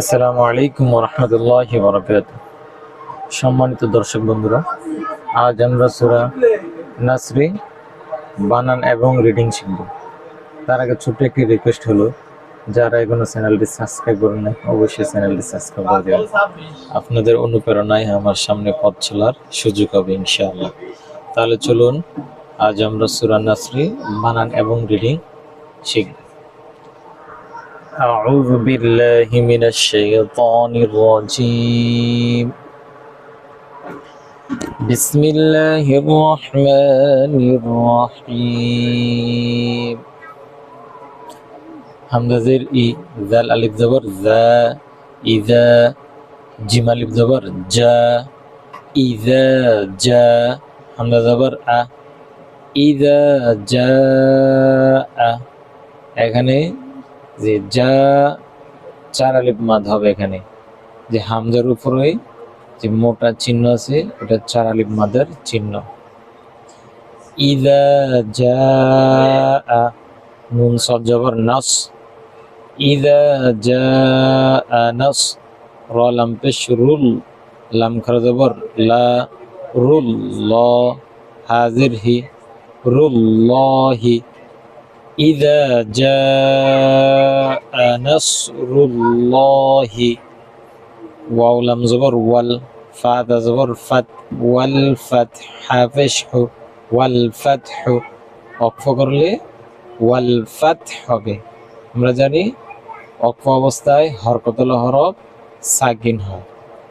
আসসালামু আলাইকুম রহমতুল্লাহ বরকাত সম্মানিত দর্শক বন্ধুরা, আজ আমরা সুরা নাসরি, বানান এবং রিডিং শিখব। তার আগে ছোট্ট একটি রিকোয়েস্ট হলো, যারা এখনও চ্যানেলটি সাবস্ক্রাইব করেন নাই, অবশ্যই চ্যানেলটি সাবস্ক্রাইব করে দেবেন। আপনাদের অনুপ্রেরণায় আমার সামনে পথ চলার সুযোগ হবে, ইনশাআল্লাহ। তাহলে চলুন, আজ আমরা সুরা নাসরি, বানান এবং রিডিং শিখব। أعوذ بالله من الشيطان الرجيم بسم الله الرحمن الرحيم হামজা জের ই জাল আলিফ জবর জা ইজা জিম আলিফ জবর জা ইজা জা হামজা জবর আ ইজা জা আ এখানে যে যা চার আলিফ মাদ হবে এখানে, যে হামজার উপরে যে মোটা চিহ্ন আছে, ওটা চার আলিফ মাদের চিহ্ন। ইদা যা নুন সদ জবর নাস। ইদা যা নাস, র লাম পেশ রুল লাম খরা জবর লা রুল ল হাজির হি, রুল হি। إذا جاء نصر الله واو لم زبر وال فا زبر فت والفتح فشح والفتح অক্ফ করলে ওয়াল ফাত হবে আমরা জানি অক্ফ অবস্থায় হরকতল হরফ সাকিন হয়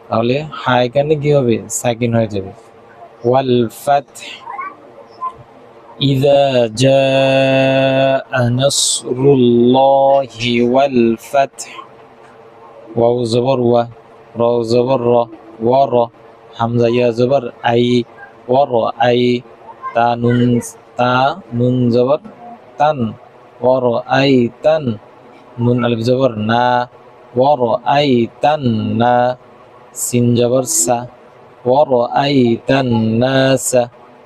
তাহলে হা এখানে কি হবে সাকিন হয়ে যাবে ওয়াল ফাত إذا جاء نصر الله والفتح واو زبر و را زبر را ور حمزة يا زبر أي ور أي تا نون تا نون زبر تن ور أي تن نون ألف زبر نا ور أي تن نا سين زبر سا ور أي تن ناس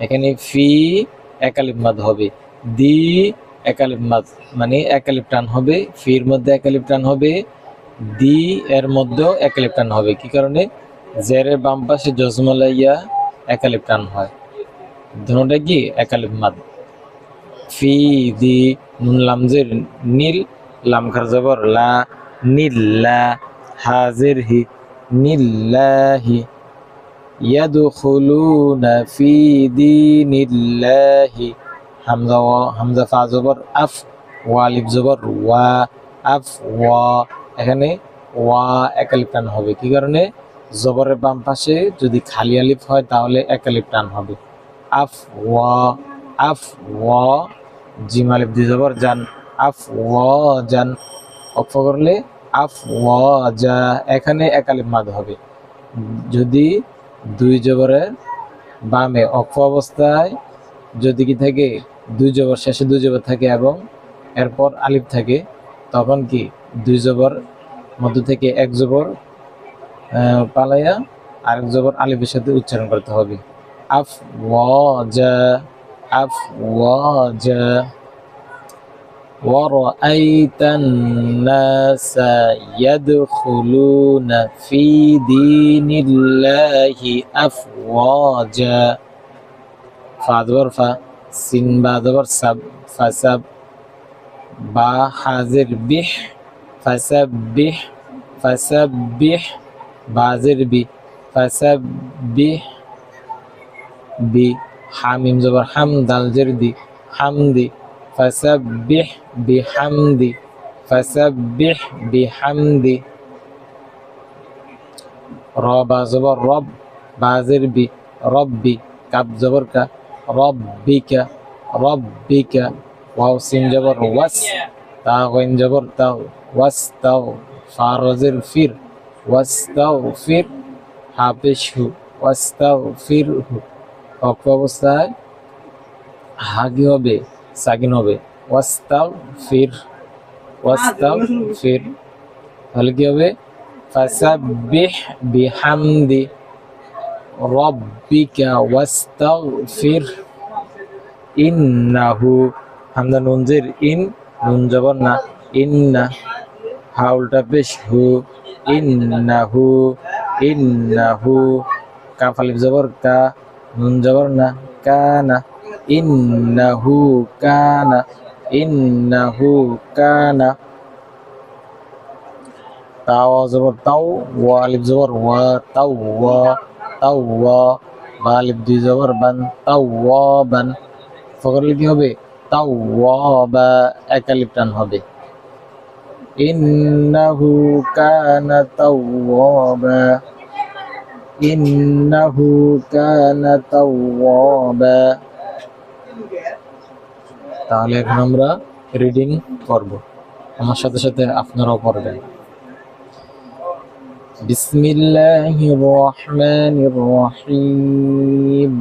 এখানে ফি একালিপ মাদ হবে। দি একালিপ মাদ মানে একালিপ টান হবে, ফির মধ্যে একালিপ টান হবে, দি এর মধ্যেও একালিপ টান হবে। কি কারণে? জেরের বাম পাশে জজমালাইয়া একালিপ টান হয়। ধনুটা কি? একালিপ মাদ। ফি, দি, নুন লামজের নীল, লাম, খার, জবর, লা নীল্লা হাজির হি নীল্লাহি يدخلون في دين الله হামজা হামজা ফা জবর আফ ওয়ালিফ জবর ওয়া আফ ওয়া এখানে ওয়া একালিপ টান হবে কি কারণে জবরের বাম পাশে যদি খালি আলিফ হয় তাহলে একালিপ টান হবে আফ ওয়া আফ ওয়া জিম আলিফ দি জবর জান আফ ওয়া জান অফ করলে আফ ওয়া যা এখানে একালিপ মাদ হবে যদি দুই জবরের বামে অক্ষ অবস্থায়, যদি কি থাকে দুই জবর শেষে দুই জবর থাকে এবং এরপর আলিফ থাকে, তখন কি দুই জবর মধ্য থেকে এক জবর পালাইয়া আরেক জবর আলিফের সাথে উচ্চারণ করতে হবে। আফ ওয়াজা আফ ওয়াজা ورأيت الناس يدخلون في دين الله أفواجا. فادور فا سين بادور سب فسب با حاضر بح فسبح فسبح بازر بي فسبح بي. حاميم زبر حمد الجردي حمدي. فسبح بحمدي فسبح بحمدي رب زبر رب بازر بي ربي كاب زبر كا ربك ربك واو سين جبر وس তা গইন জবর তাও ওয়াস তাও ফারজের ফির ওয়াস্তাও ফির হাফেশহু ওয়াস্তাও ফির হু অক্ষ অবস্থায় হাগি হবে সাকিন হবে ওয়াস্তাও ফির ওয়াস্তাও ফির। তাহলে কি হবে? ফাসাব্বিহ বিহামদি রব্বিকা ওয়াস্তাগফির ইন্নাহু, হামদা নুনজের ইন, নুন জবর না। ইন্না, হাউলটা পেশ হু। ইন্নাহু ইন্নাহু, কাফ আলিফ জবর কা, নুন জবর না। কানা। ইন্নাহু কানা ইন্নাহু কানা। তাও জবর তাও, ওয়া আলিফ জবর ওয়া, তাও ওয়া তাও ওয়া, বা আলিফ দুই জবর বান, তাও ওয়া বান। ফকরলে কি হবে? তাও ওয়া বা এক আলিফ টান হবে। ইন্নাহু কানা তাওয়াবা ইন্নাহু কানা তাওয়াবা তাহলে এখন আমরা রিডিং করব আমার সাথে সাথে আপনারাও পড়বেন بسم الله الرحمن الرحيم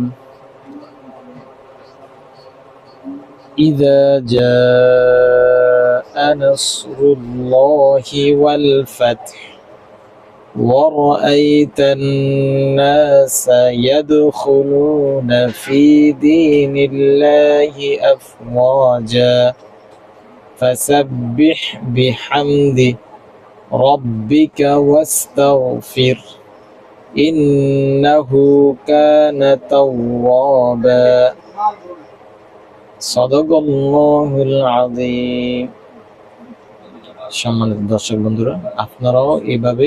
إذا جاء نصر الله والفتح ورأيت الناس يدخلون في دين الله أفواجا فسبح بحمد ربك واستغفر إنه كان توابا صدق الله العظيم সম্মানিত দর্শক বন্ধুরা আপনারাও এভাবে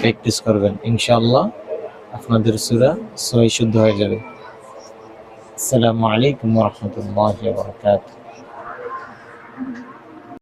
প্র্যাকটিস করবেন। ইনশাআল্লাহ আপনাদের সুরা সহি শুদ্ধ হয়ে যাবে। আসসালামু আলাইকুম রহমতুল্লাহ বারকাত